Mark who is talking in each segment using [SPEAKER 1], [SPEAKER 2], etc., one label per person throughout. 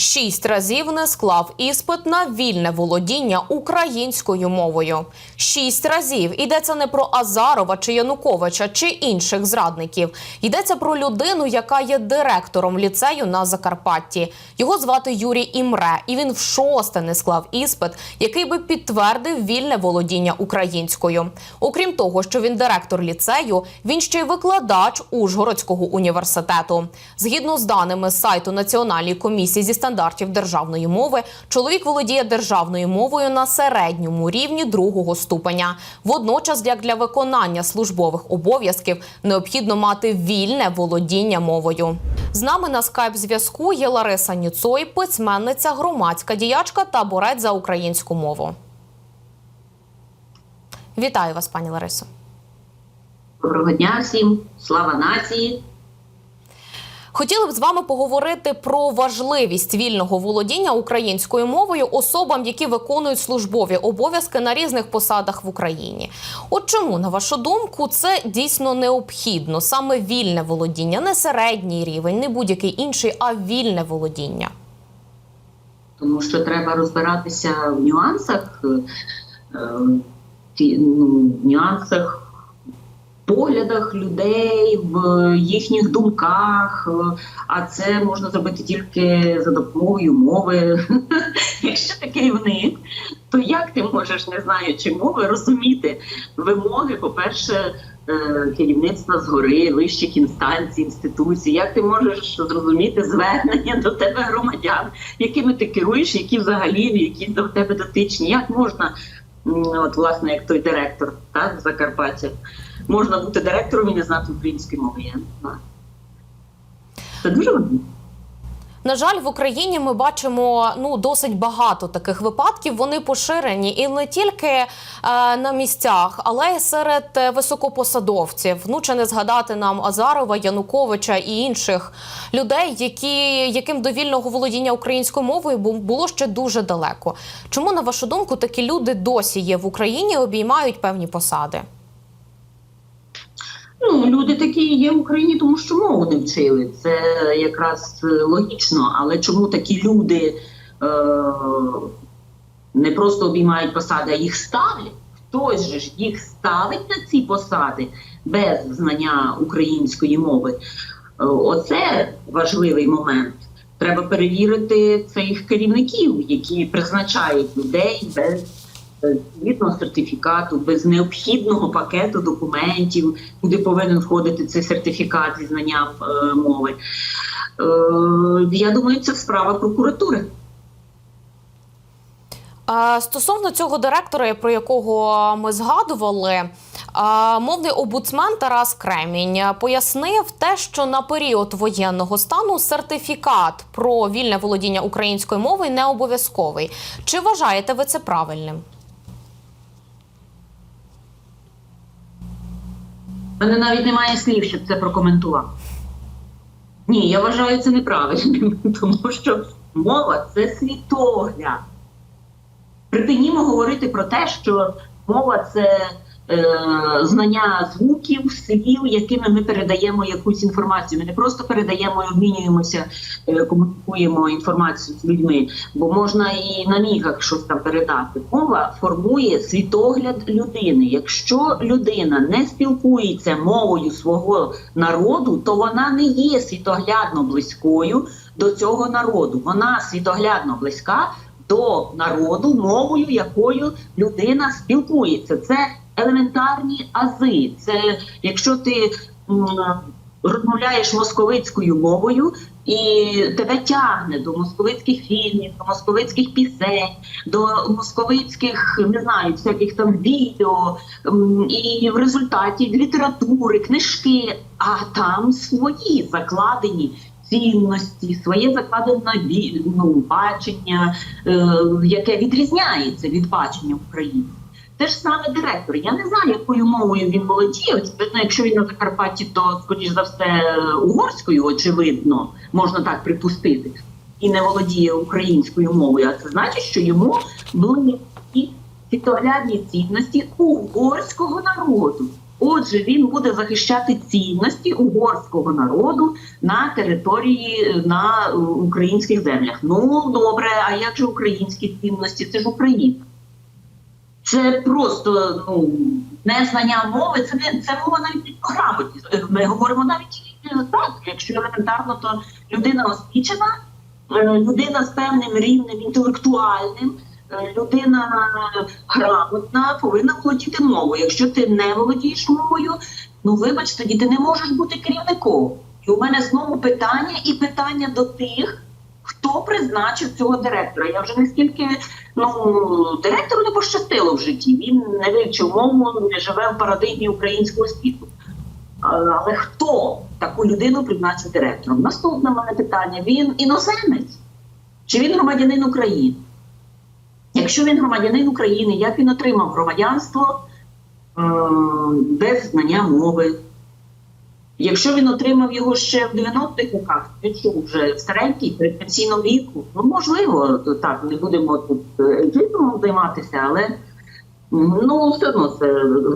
[SPEAKER 1] Шість разів не склав іспит на вільне володіння українською мовою. Шість разів йдеться не про Азарова чи Януковича чи інших зрадників. Йдеться про людину, яка є директором ліцею на Закарпатті. Його звати Юрій Імре, і він в шосте не склав іспит, який би підтвердив вільне володіння українською. Окрім того, що він директор ліцею, він ще й викладач Ужгородського університету. Згідно з даними сайту Національної комісії зі стандартів державної мови, чоловік володіє державною мовою на середньому рівні другого ступеня. Водночас, як для виконання службових обов'язків, необхідно мати вільне володіння мовою. З нами на скайп зв'язку є Лариса Ніцой, письменниця, громадська діячка та борець за українську мову. Вітаю вас, пані Ларисо.
[SPEAKER 2] Доброго дня всім, слава нації.
[SPEAKER 1] Хотіли б з вами поговорити про важливість вільного володіння українською мовою особам, які виконують службові обов'язки на різних посадах в Україні. От чому, на вашу думку, це дійсно необхідно саме вільне володіння, не середній рівень, не будь-який інший, а вільне володіння.
[SPEAKER 2] Тому що треба розбиратися в нюансах, е, е, ну, в нюансах, поглядах людей, в їхніх думках. е, А це можна зробити тільки за допомогою мови. Якщо ти керівник, то як ти можеш, не знаючи мови, розуміти вимоги, по-перше, е, керівництва згори, вищих інстанцій, інституцій, як ти можеш зрозуміти звернення до тебе громадян, якими ти керуєш, які взагалі які до тебе дотичні? Як можна, от власне, як той директор так, Закарпаття, можна бути директором і не знати української мови? Я не знаю. Це дуже важливо.
[SPEAKER 1] На жаль, в Україні ми бачимо ну досить багато таких випадків. Вони поширені і не тільки е, на місцях, але й серед е, високопосадовців. Ну чи не згадати нам Азарова, Януковича і інших людей, які яким до вільного володіння українською мовою було ще дуже далеко. Чому на вашу думку такі люди досі є в Україні, обіймають певні посади?
[SPEAKER 2] Ну, люди такі є в Україні, тому що мову не вчили. Це якраз е, логічно. Але чому такі люди е- не просто обіймають посади, а їх ставлять? Хтось же ж їх ставить на ці посади без знання української мови. Е, Оце важливий момент. Треба перевірити цих керівників, які призначають людей без відповідного сертифікату, без необхідного пакету документів, куди повинен входити цей сертифікат зі знанням е, мови. Е, я думаю, це справа прокуратури.
[SPEAKER 1] Стосовно цього директора, про якого ми згадували, мовний омбудсмен Тарас Кремінь пояснив те, що на період воєнного стану сертифікат про вільне володіння українською мовою не обов'язковий. Чи вважаєте ви це правильним?
[SPEAKER 2] У мене навіть немає слів, щоб це прокоментувати. Ні, я вважаю це неправильним, тому що мова це світогляд. Припинімо говорити про те, що мова це знання звуків, слів, якими ми передаємо якусь інформацію. Ми не просто передаємо і обмінюємося, е, комунікуємо інформацію з людьми, бо можна і на мігах щось там передати. Мова формує світогляд людини. Якщо людина не спілкується мовою свого народу, то вона не є світоглядно близькою до цього народу. Вона світоглядно близька до народу, мовою, якою людина спілкується. Це елементарні ази. Це якщо ти розмовляєш московицькою мовою, і тебе тягне до московицьких фільмів, до московицьких пісень, до московицьких, не знаю, всяких там відео, і в результаті літератури, книжки, а там свої закладені цінності, своє закладене ну, бачення, е, яке відрізняється від бачення України. Те ж саме директор. Я не знаю, якою мовою він володіє. Очевидно, якщо він на Закарпатті, то скоріш за все угорською, очевидно, можна так припустити, і не володіє українською мовою. А це значить, що йому були світоглядні цінності угорського народу. Отже, він буде захищати цінності угорського народу на території на е, українських землях. Ну добре, а як же українські цінності? Це ж Україна. Це просто ну незнання мови, це не це мова навіть про грамотність. Ми говоримо навіть так, якщо елементарно, то людина освічена, е, людина з певним рівнем інтелектуальним, е, людина грамотна повинна володіти мовою. Якщо ти не володієш мовою, ну вибач, тоді ти не можеш бути керівником. І у мене знову питання і питання до тих, хто призначив цього директора. Я вже не скільки ну директору не пощастило в житті. Він не вивчив мову, не живе в парадигмі українського світу. Але хто таку людину призначив директором? Наступне мене питання: він іноземець чи він громадянин України? Якщо він громадянин України, як він отримав громадянство е, без знання мови? Якщо він отримав його ще в 90-х роках, він що вже старенький, при пенсійному віку, ну можливо, то так, не будемо тут е, займатися, але ну все одно це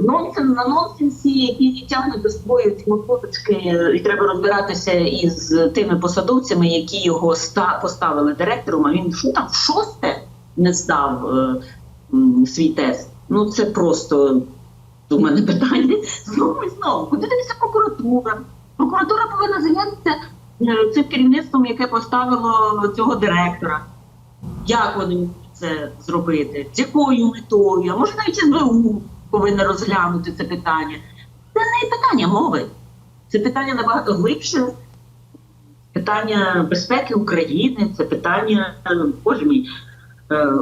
[SPEAKER 2] нонсенс на нонсенсі, які тягнуть до собою ці моточки, і треба розбиратися із тими посадовцями, які його ста поставили директором. А він що там в шосте не здав е, свій тест. Ну це просто у мене питання знову і знову. Куди дивиться прокуратура? Прокуратура повинна зайнятися е, цим керівництвом, яке поставило цього директора. Як вони це зробити? З якою метою? А може навіть СБУ повинна розглянути це питання. Це не питання мови, це питання набагато глибше. Питання безпеки України, це питання, е, боже мій, е,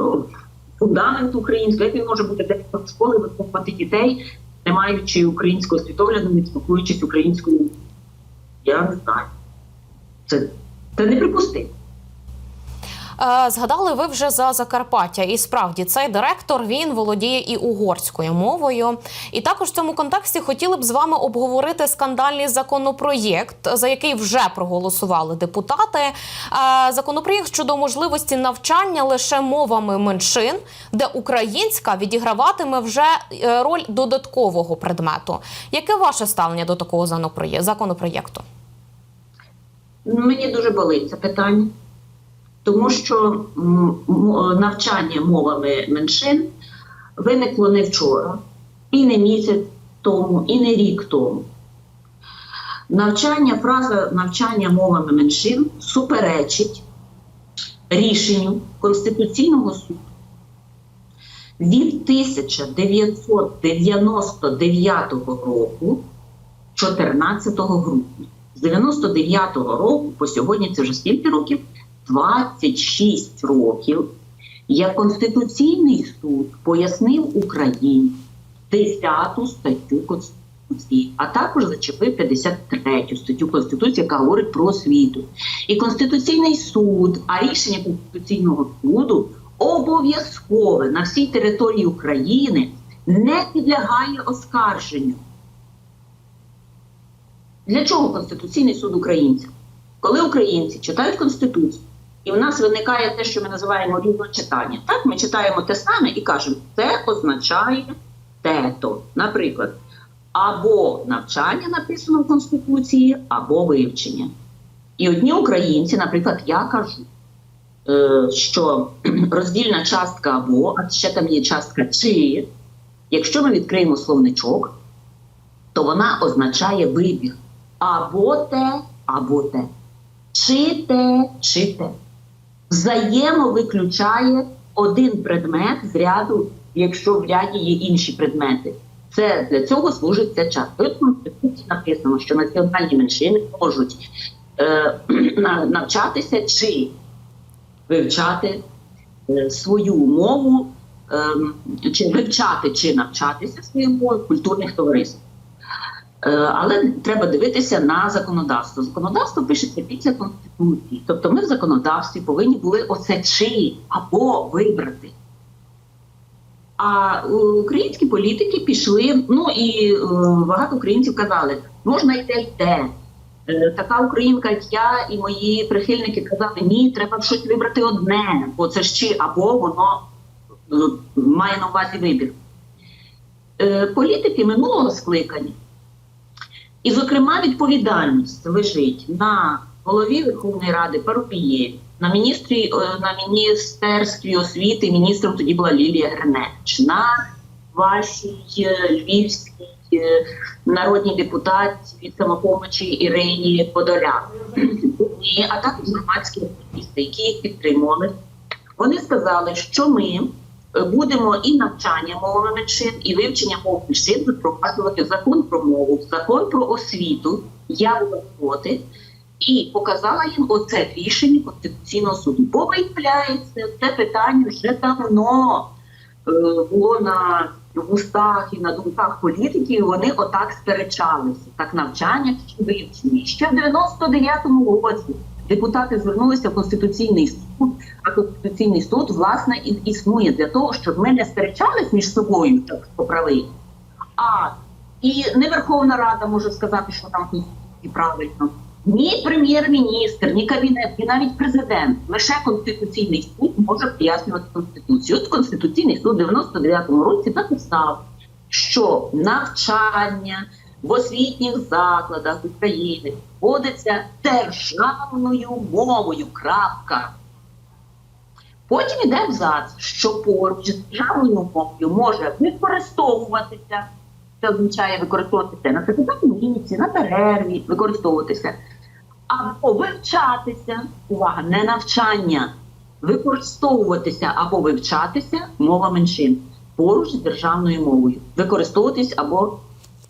[SPEAKER 2] фундамент український, як він може бути директором школи, виховувати дітей, не маючи українського світогляду, не спілкуючись українською. Я не знаю. Це, це неприпустимо.
[SPEAKER 1] Е, Згадали ви вже за Закарпаття, і справді цей директор він володіє і угорською мовою. І також в цьому контексті хотіли б з вами обговорити скандальний законопроєкт, за який вже проголосували депутати. Е, Законопроєкт щодо можливості навчання лише мовами меншин, де українська відіграватиме вже е, роль додаткового предмету. Яке ваше ставлення до такого законопроєкту?
[SPEAKER 2] Мені дуже болить це питання, тому що навчання мовами меншин виникло не вчора, і не місяць тому, і не рік тому. Навчання, фраза навчання мовами меншин суперечить рішенню Конституційного суду від 1999 року, 14 грудня. З 99-го року по сьогодні це вже скільки років? 26 років. Як Конституційний суд пояснив Україні 10 статтю Конституції, а також зачепив 53 статтю Конституції, яка говорить про освіту. І Конституційний суд, а рішення Конституційного суду обов'язкове на всій території України не підлягає оскарженню. Для чого Конституційний суд українців? Коли українці читають Конституцію, і в нас виникає те, що ми називаємо різночитання. Так, ми читаємо те саме і кажемо, це означає те-то. Наприклад, або навчання написано в Конституції, або вивчення. І одні українці, наприклад, я кажу, е, що роздільна частка або, а ще там є частка чи, якщо ми відкриємо словничок, то вона означає вибір або те, або те. Чи те, чи те. Взаємовиключає один предмет з ряду, якщо в ряді є інші предмети. Це для цього служить ця частка. І в Конституції написано, що національні меншини можуть е, навчатися чи вивчати е, свою мову, ем, чи вивчати чи навчатися свою мову в культурних товариствах. Е, Але треба дивитися на законодавство. Законодавство пишеться після конституції. Тобто, ми в законодавстві повинні були оце чи або вибрати. А е, українські політики пішли. Ну і е, багато українців казали, можна й те, й те. Така українка, як я і мої прихильники казали, ні, треба щось вибрати одне, бо це ж чи або воно має на увазі вибір. політики минулого скликання. І, зокрема, відповідальність лежить на голові Верховної Ради Парубієві, на міністрі е, на міністерстві освіти, міністром тоді була Лілія Гриневич, на вашій е, львівській е, народній депутаті від самопомочі Ірині Подоляк, а також громадські активісти, які їх підтримували. Вони сказали, що ми будемо і навчання мовами меншин, і вивчення мов меншин запроваджувати закон про мову, закон про освіту, як роботи, і показала їм оце рішення Конституційного суду. Бо виявляється, це питання вже давно е, було на вустах і на думках політиків. Вони отак сперечалися, так навчання чи вивчення. Ще в 99-му році депутати звернулися в Конституційний суд, а Конституційний суд власне і існує для того, щоб ми не сперечались між собою так поправи. А і не Верховна Рада може сказати, що там правильно. Ні прем'єр-міністр, ні кабінет, ні навіть президент. Лише конституційний суд може пояснювати конституцію. От конституційний суд в 99-му році написав, що навчання в освітніх закладах України вводиться державною мовою. Крапка. Потім іде абзац, що поруч з державною мовою може використовуватися. Це означає використовуватися на капітальній на перерві, використовуватися або вивчатися. Увага, не навчання, використовуватися або вивчатися мова меншин поруч з державною мовою. Використовуватись або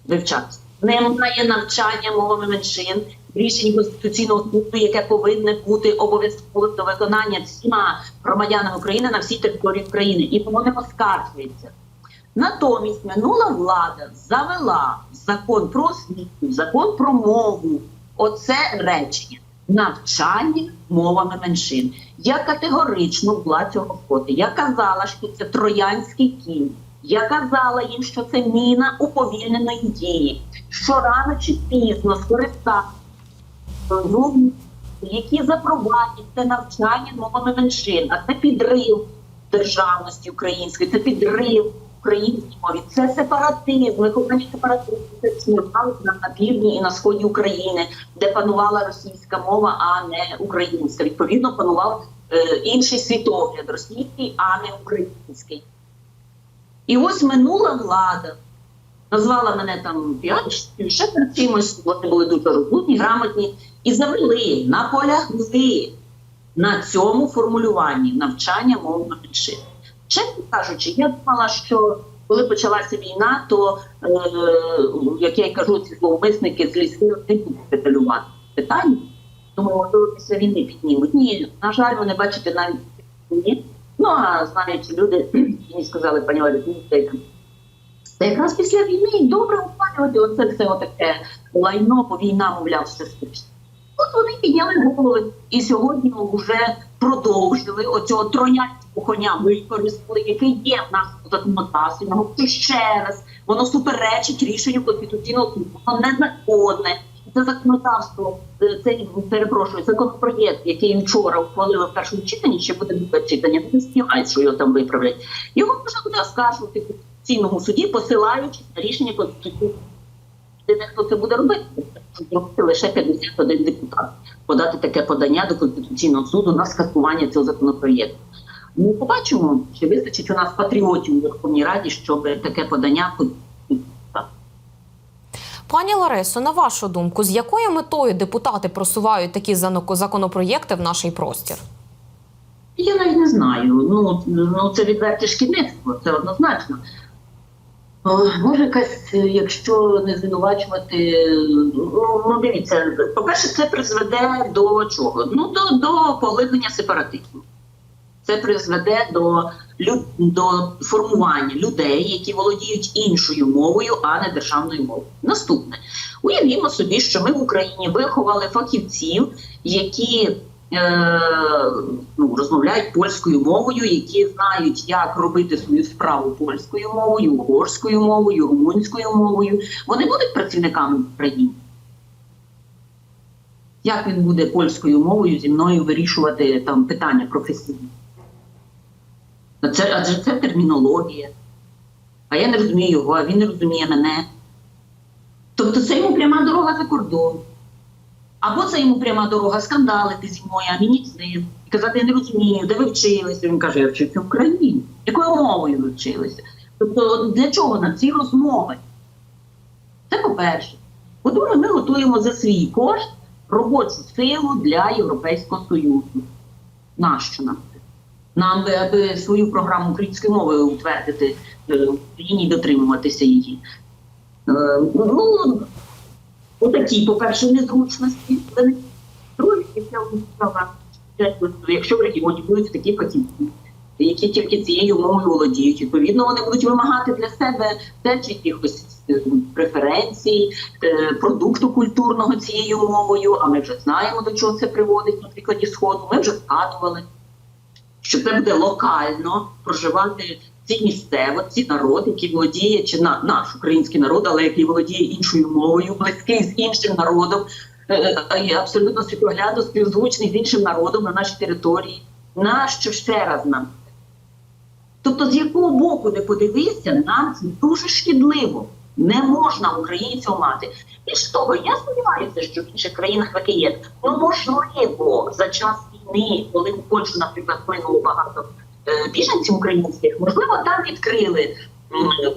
[SPEAKER 2] вивчатися. Немає навчання мовами меншин в рішенні Конституційного суду, яке повинне бути обов'язковим до виконання всіма громадянами України на всій території України, і тому не оскаржується. Натомість минула влада завела закон про освіту, закон про мову. Оце речення навчання мовами меншин. Я категорично була цього проти. Я казала, що це троянський кінь. Я казала їм, що це міна уповільненої дії, що рано чи пізно скористати які запровадять це навчання мовами меншин, а це підрив державності української, це підрив українській мові, це сепаратизм, виховання сепаратизму, це існувало на, півдні і на сході України, де панувала російська мова, а не українська. Відповідно, панував е, інший світогляд російський, а не український. І ось минула влада. Назвала мене там п'ятичкою, ще перед чимось, вони були дуже розумні, грамотні, і завели, наполягли на цьому формулюванні навчання мов меншин. Чесно кажучи, я думала, що коли почалася війна, то е, як я й кажу, ці зловмисники з лісу не будуть педалювати питання. Тому можливо після війни піднімуть. Ні, на жаль, ви не бачите навіть ні. Ну а знаючи люди, мені сказали, пані Олі. Та якраз після війни добре опалювати оце все отаке лайно, бо війна, мовляв, все страшно. От вони підняли голови і сьогодні вже продовжили оцього троянського коня використали, який є в нашому законодавстві. Наголошую ще раз, воно суперечить рішенню конституційного суду, воно незаконне. Це законодавство, е, цей перепрошую, законопроєкт, який вчора ухвалили в першому читанні, ще буде друге читання. Не співають, що його там виправлять. Його можна буде оскаржувати конституційному суді, посилаючись на рішення конституційного Єдине, хто це буде робити, зробити лише 51 депутат подати таке подання до Конституційного суду на скасування цього законопроєкту. Ми побачимо, чи вистачить у нас патріотів у Верховній Раді, щоб таке подання
[SPEAKER 1] Пані Ларисо, на вашу думку, з якою метою депутати просувають такі законопроєкти в наш простір?
[SPEAKER 2] Я навіть не знаю. Ну, ну це відверте шкідництво, це однозначно. Може, якась, е, якщо не звинувачувати, ну, ну дивіться, по-перше, це призведе до чого? Ну, до, до поглиблення сепаратизму. Це призведе до, до формування людей, які володіють іншою мовою, а не державною мовою. Наступне, уявімо собі, що ми в Україні виховали фахівців, які ну, розмовляють польською мовою, які знають, як робити свою справу польською мовою, угорською мовою, румунською мовою. Вони будуть працівниками в Україні. Як він буде польською мовою зі мною вирішувати там питання професійні? Це, адже це термінологія. а я не розумію його, а він не розуміє мене. Тобто це йому пряма дорога за кордон. Або це йому пряма дорога скандалити зі мною, а мені з ним. І казати, я не розумію, де ви вчилися. Він каже, я вчився в Україні. Якою мовою ви вчилися? Тобто, для чого нам ці розмови? Це по-перше. По-друге, ми готуємо за свій кошт робочу силу для Європейського Союзу. Нащо нам? Нам би аби свою програму української мови утвердити е, в Україні дотримуватися її. Е, Ну, отакі, по-перше, незручності. Друге, я сказала, якщо в регіоні будуть такі фахівці, які тільки цією мовою володіють, відповідно, вони будуть вимагати для себе теж якихось е, преференцій, е, продукту культурного цією мовою. А ми вже знаємо, до чого це приводить на прикладі сходу. Ми вже згадували, що це буде локально проживати ці місцево, ці народ, який володіє, чи на наш український народ, але який володіє іншою мовою, близький з іншим народом, е, е, абсолютно світоглядно співзвучний з іншим народом на нашій території. Нащо ще раз нам? Тобто, з якого боку не подивися, нам це дуже шкідливо. Не можна українців мати. Більш того, я сподіваюся, що в інших країнах таке є. Ну можливо, за час війни, коли в Польщу, наприклад, вплинуло багато біженців українських, можливо, там відкрили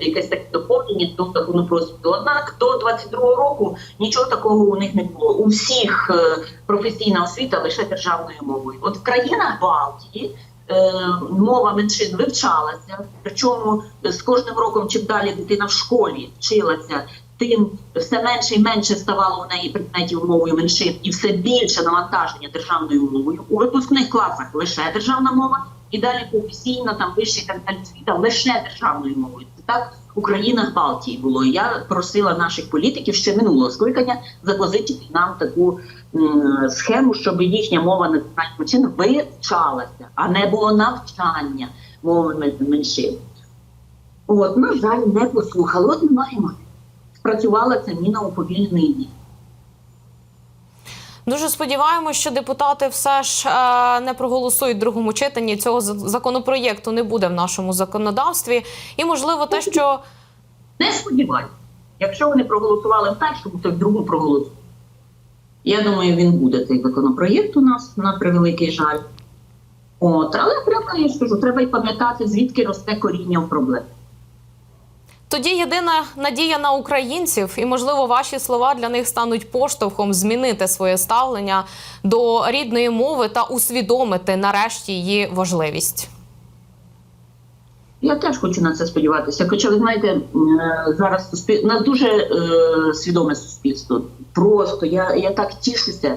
[SPEAKER 2] якесь таке доповнення до закону про освіту. Однак до 22-го року нічого такого у них не було. У всіх е, професійна освіта лише державною мовою. От в країнах Балтії. е, Мова меншин вивчалася, причому з кожним роком, чим далі дитина в школі вчилася, тим все менше і менше ставало у неї предметів мовою меншин, і все більше навантаження державною мовою. У випускних класах лише державна мова, і далі професійна, там вища і освіта лише державною мовою. Це так у країнах Балтії було. Я просила наших політиків ще минулого скликання запозичити нам таку схему, щоб їхня мова національних меншин вивчалася, а не було навчання мови мен- меншин. От, на жаль, не послухали. От маємо. Спрацювала ця міна уповільнений дій.
[SPEAKER 1] Дуже сподіваємося, що депутати все ж е, не проголосують в другому читанні. Цього за- законопроєкту не буде в нашому законодавстві. І можливо, те, що
[SPEAKER 2] Не сподіваюся. Якщо вони проголосували в першому, то в другому проголосують. Я думаю, він буде цей законопроєкт у нас на превеликий жаль. От, але треба, я ж кажу, треба й пам'ятати, звідки росте коріння в проблемі.
[SPEAKER 1] Тоді єдина надія на українців, і можливо, ваші слова для них стануть поштовхом змінити своє ставлення до рідної мови та усвідомити нарешті її важливість.
[SPEAKER 2] Я теж хочу на це сподіватися. Хоча ви знаєте, е, зараз суспіль... нас дуже е, свідоме суспільство. Просто я, я так тішуся.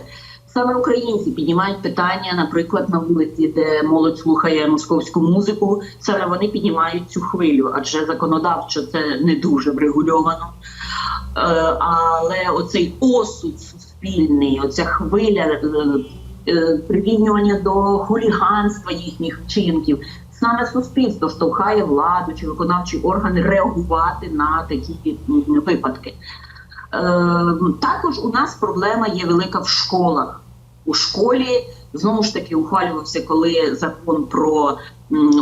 [SPEAKER 2] Саме українці піднімають питання, наприклад, на вулиці, де молодь слухає московську музику. Саме вони піднімають цю хвилю, адже законодавчо це не дуже врегульовано. Е, але оцей осуд суспільний, оця хвиля е, е, прирівнювання до хуліганства їхніх вчинків. Саме суспільство штовхає владу чи виконавчі органи реагувати на такі випадки. Також у нас проблема є велика в школах. У школі знову ж таки ухвалювався, коли закон про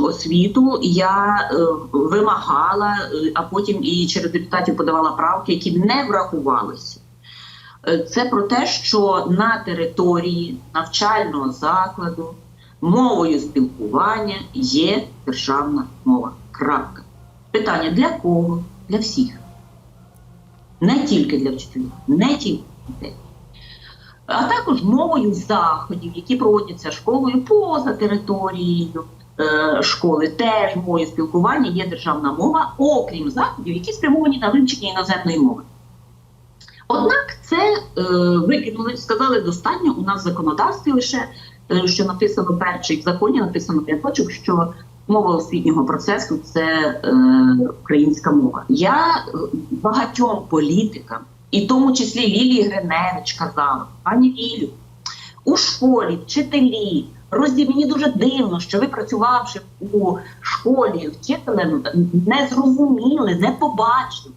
[SPEAKER 2] освіту. Я е, вимагала, е, а потім і через депутатів подавала правки, які не врахувалися. Е, Це про те, що на території навчального закладу мовою спілкування є державна мова. Крапка. Питання для кого? Для всіх. Не тільки для вчителів, не тільки для дітей. А також мовою заходів, які проводяться школою поза територією е, школи, теж мовою спілкування є державна мова, окрім заходів, які спрямовані на вивчення іноземної мови. Однак це е, викинули, сказали достатньо у нас в законодавстві лише, е, що написано перший в законі, написано рядочок, що мова освітнього процесу це е, українська мова. Я е, багатьом політикам, і в тому числі Лілії Гриневич казала, пані Лілю, у школі вчителі. Розділ мені дуже дивно, що ви працювавши у школі вчителем, не зрозуміли, не побачили,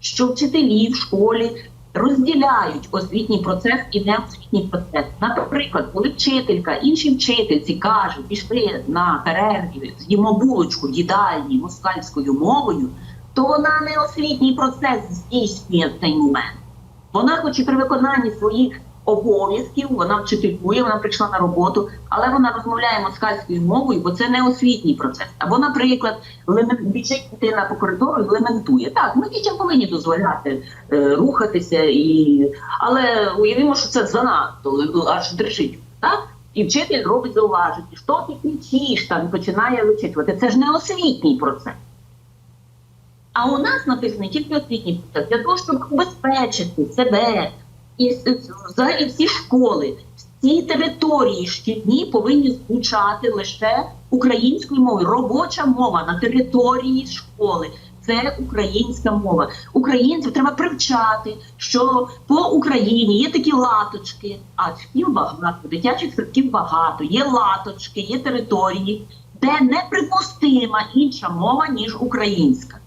[SPEAKER 2] що вчителі в школі розділяють освітній процес і не освітній процес. Наприклад, коли вчителька іншій вчительці каже, пішли на перерві, з'їмо булочку їдальні москальською мовою, то вона не освітній процес здійснює в цей момент. Вона, хоч і при виконанні своїх обов'язків, вона вчителює, вона прийшла на роботу, але вона розмовляє москальською мовою, бо це не освітній процес. Або, наприклад, біжить дитина по коридору і лементує. Так, ми дітям повинні дозволяти е, рухатися, і... але уявімо, що це занадто, аж дрижить. Так? І вчитель робить зауваження, що ти кричиш, там починає вичитувати. Це ж не освітній процес. А у нас написаний тільки освітній процес для того, щоб убезпечити себе і взагалі всі школи, всі території шкільні повинні звучати лише українською мовою. Робоча мова на території школи. Це українська мова. Українців треба привчати, що по Україні є такі латочки, а шкіл багато, дитячих садків багато, є латочки, є території, де неприпустима інша мова, ніж українська.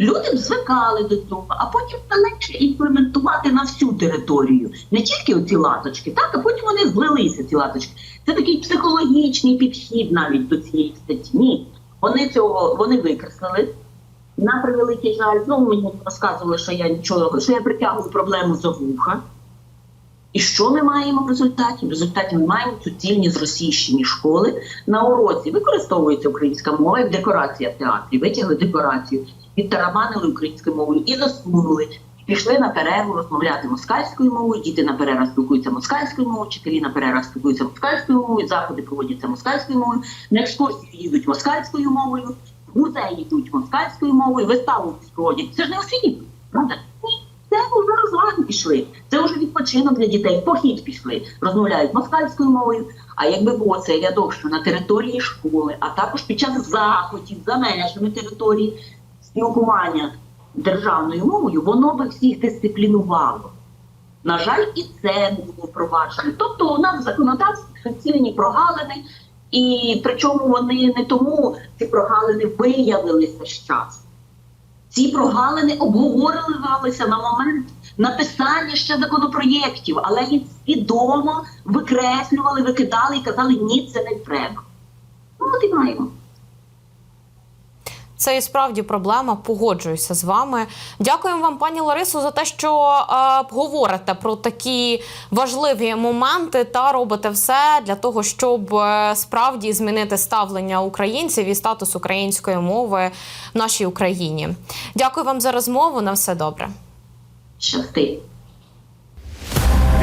[SPEAKER 2] Люди б звикали до цього, а потім легше імплементувати на всю територію. Не тільки оці латочки, так, а потім вони злилися, ці латочки. Це такий психологічний підхід навіть до цієї статті. Ні, вони цього вони викреслили. На превеликий жаль, ну мені розказували, що я нічого, що я притягую проблему за вуха. І що ми маємо в результаті? В результаті ми маємо суцільні зросійщені школи. На уроці використовується українська мова як декорація в театрі. Витягли декорацію, відтараманили українською мовою і засунули. Пішли на перерву розмовляти москальською мовою. Діти на перервах спілкуються москальською мовою, вчителі на перервах спілкуються москальською мовою, заходи проводяться москальською мовою, на екскурсії їдуть москальською мовою, в музеї йдуть москальською мовою, виставу проводять. Це ж не освітні, правда? Ні. Це вже розваги пішли. Це вже відпочинок для дітей. Похід пішли, розмовляють москальською мовою. А якби було цей рядок, що на території школи, а також під час заходів за межами території спілкування державною мовою, воно би всіх дисциплінувало. На жаль, і це не було впроваджено. Тобто у нас в законодавстві суцільні прогалини, і причому вони не тому ці прогалини виявилися з часу. Ці прогалини обговорювалися на момент написання ще законопроєктів, але їх свідомо викреслювали, викидали і казали, ні, це не треба. Ну, от і маємо.
[SPEAKER 1] Це і справді проблема. Погоджуюся з вами. Дякуємо вам, пані Ларисо, за те, що е, говорите про такі важливі моменти та робите все для того, щоб е, справді змінити ставлення українців і статус української мови в нашій Україні. Дякую вам за розмову. На все добре.
[SPEAKER 2] Щасти.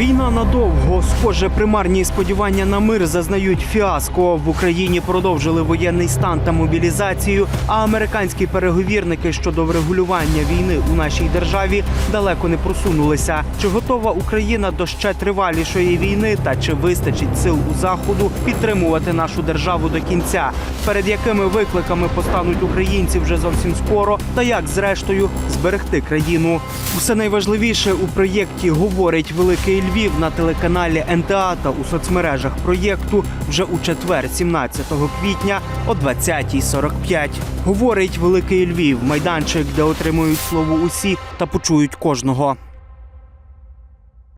[SPEAKER 3] Війна надовго. Схоже, примарні сподівання на мир зазнають фіаско. В Україні продовжили воєнний стан та мобілізацію. А американські переговірники щодо врегулювання війни у нашій державі далеко не просунулися. Чи готова Україна до ще тривалішої війни, та чи вистачить сил у заходу підтримувати нашу державу до кінця? Перед якими викликами постануть українці вже зовсім скоро, та як зрештою зберегти країну? Усе найважливіше у проєкті говорить Великий Львів на телеканалі НТА та у соцмережах проєкту вже у четвер, 17 квітня о 20.45. Говорить Великий Львів, майданчик, де отримують слово усі та почують кожного.